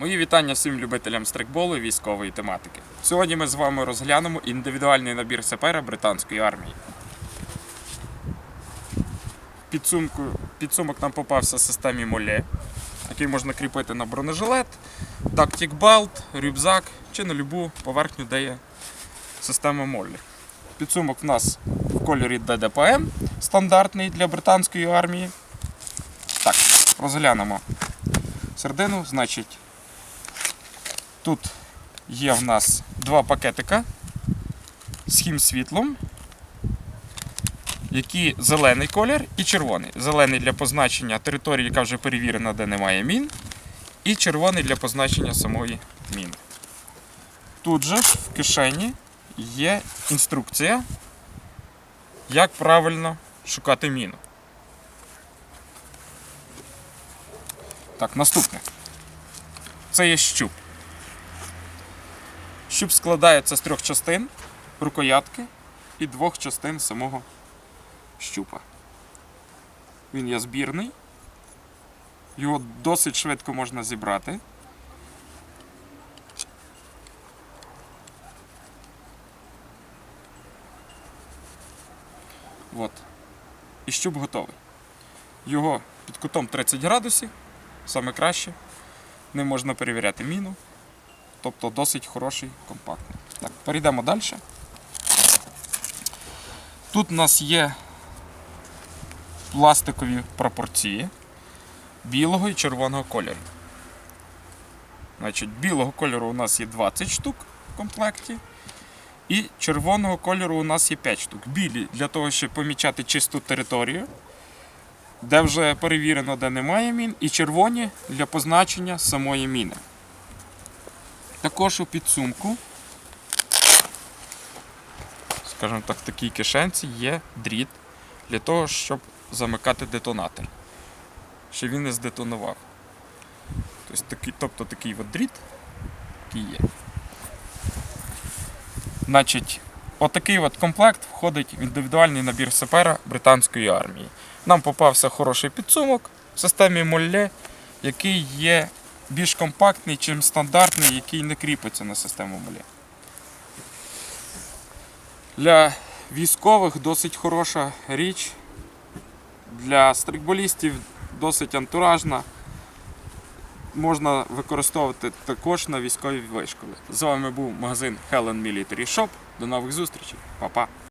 Мої вітання всім любителям стрикболу і військової тематики. Сьогодні ми з вами розглянемо індивідуальний набір сапера британської армії. Підсумку, підсумок нам попався в системі Моле, який можна кріпити на бронежилет, тактик балт, рюкзак чи на любу поверхню, де є система Моллі. Підсумок в нас в кольорі ДДПМ, стандартний для британської армії. Так, розглянемо середину, значить. Тут є в нас два пакетика з хімсвітлом, які зелений колір і червоний. Зелений для позначення території, яка вже перевірена, де немає мін, і червоний для позначення самої міни. Тут же в кишені є інструкція, як правильно шукати міну. Так, наступне. Це є щуп. Щуп складається з трьох частин рукоятки і двох частин самого щупа. Він є збірний. Його досить швидко можна зібрати. От. І щуп готовий. Його під кутом 30 градусів, саме краще. Ним можна перевіряти міну. Тобто досить хороший, компактний. Так, перейдемо далі. Тут у нас є пластикові пропорції білого і червоного кольору. Значить, білого кольору у нас є 20 штук в комплекті. І червоного кольору у нас є 5 штук. Білі для того, щоб помічати чисту територію, де вже перевірено, де немає мін, і червоні для позначення самої міни. Також у підсумку, скажімо так, в такій кишенці є дріт для того, щоб замикати детонатор, щоб він не здетонував. Тобто такий, тобто такий от дріт, який є. Значить, отакий от комплект входить в індивідуальний набір сапера британської армії. Нам попався хороший підсумок в системі Молле, який є більш компактний, чим стандартний, який не кріпиться на систему Молле. Для військових досить хороша річ. Для стрикболістів досить антуражна. Можна використовувати також на військовій вишколі. З вами був магазин Helen Military Shop. До нових зустрічей. Па-па!